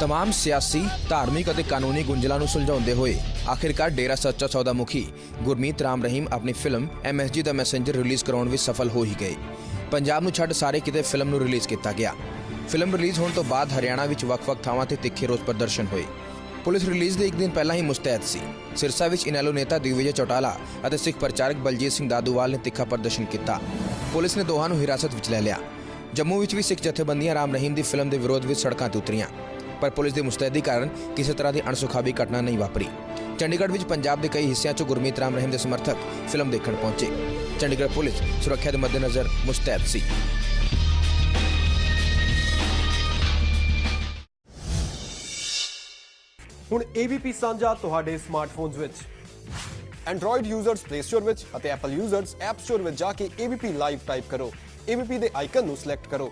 तमाम ਸਿਆਸੀ ਧਾਰਮਿਕ ਅਤੇ ਕਾਨੂੰਨੀ ਗੁੰਝਲਾਂ ਨੂੰ ਸੁਲਝਾਉਂਦੇ ਹੋਏ ਆਖਿਰਕਾਰ ਡੇਰਾ ਸੱਚਾ ਸੌਦਾ ਮੁਖੀ ਗੁਰਮੀਤ ਰਾਮ ਰਹੀਮ ਆਪਣੀ film MSG the messenger release ਕਰਾਉਣ ਵਿੱਚ ਸਫਲ ਹੋ ਹੀ ਗਏ ਪੰਜਾਬ ਨੂੰ ਛੱਡ ਸਾਰੇ ਕਿਤੇ ਫਿਲਮ ਨੂੰ ਰਿਲੀਜ਼ ਕੀਤਾ ਗਿਆ ਫਿਲਮ ਰਿਲੀਜ਼ ਹੋਣ ਤੋਂ ਬਾਅਦ ਹਰਿਆਣਾ ਵਿੱਚ ਵੱਖ-ਵੱਖ ਥਾਵਾਂ ਤੇ ਤਿੱਖੇ ਰੋਸ ਪ੍ਰਦਰਸ਼ਨ ਹੋਏ ਪੁਲਿਸ ਰਿਲੀਜ਼ ਦੇ ਇੱਕ ਦਿਨ ਪਹਿਲਾਂ ਹੀ ਮੁਸਤੈਦ ਸੀ ਸਿਰਸਾ ਵਿੱਚ ਇਨੈਲੋ ਨੇਤਾ ਦਿਗਵਿਜੇ ਚੌਟਾਲਾ ਅਤੇ ਸਿੱਖ ਪ੍ਰਚਾਰਕ ਬਲਜੀਤ ਸਿੰਘ ਦਾਦੂਵਾਲ ਨੇ ਤਿੱਖਾ ਪ੍ਰਦਰਸ਼ਨ ਕੀਤਾ ਪੁਲਿਸ ਨੇ ਦੋਹਾਂ ਨੂੰ ਹਿਰਾਸਤ ਵਿੱਚ ਲੈ ਲਿਆ ਜੰਮੂ ਵਿੱਚ ਵੀ ਸਿੱਖ ਜਥੇਬੰਦੀਆਂ ਰਾਮ ਰਹੀਮ ਦੀ ਫਿਲਮ ਦੇ ਵਿਰੋਧ ਵਿੱਚ ਸੜਕਾਂ ਤੇ ਉਤਰੀਆਂ ਪਰ ਪੁਲਿਸ ਦੀ ਮੁਸਤੈਦੀ ਕਾਰਨ ਕਿਸੇ ਤਰ੍ਹਾਂ ਦੀ ਅਣਸੁਖਾਵੀ ਘਟਨਾ ਨਹੀਂ ਵਾਪਰੀ। ਚੰਡੀਗੜ੍ਹ ਵਿੱਚ ਪੰਜਾਬ ਦੇ ਕਈ ਹਿੱਸਿਆਂ 'ਚ ਗੁਰਮੀਤ ਰਾਮ ਰਹੀਮ ਦੇ ਸਮਰਥਕ ਫਿਲਮ ਦੇਖਣ ਪਹੁੰਚੇ। ਚੰਡੀਗੜ੍ਹ ਪੁਲਿਸ ਸੁਰੱਖਿਆ ਦੇ ਮੱਦੇਨਜ਼ਰ ਮੁਸਤੈਦ ਸੀ। ਹੁਣ ABP ਸਾਂਝਾ ਤੁਹਾਡੇ ਸਮਾਰਟਫੋਨਸ ਵਿੱਚ। Android ਯੂਜ਼ਰਸ Play Store ਵਿੱਚ ਅਤੇ Apple ਯੂਜ਼ਰਸ App Store ਵਿੱਚ ਜਾ ਕੇ ABP ਲਾਈਵ ਟਾਈਪ ਕਰੋ। ABP ਦੇ ਆਈਕਨ ਨੂੰ ਸਿਲੈਕਟ ਕਰੋ।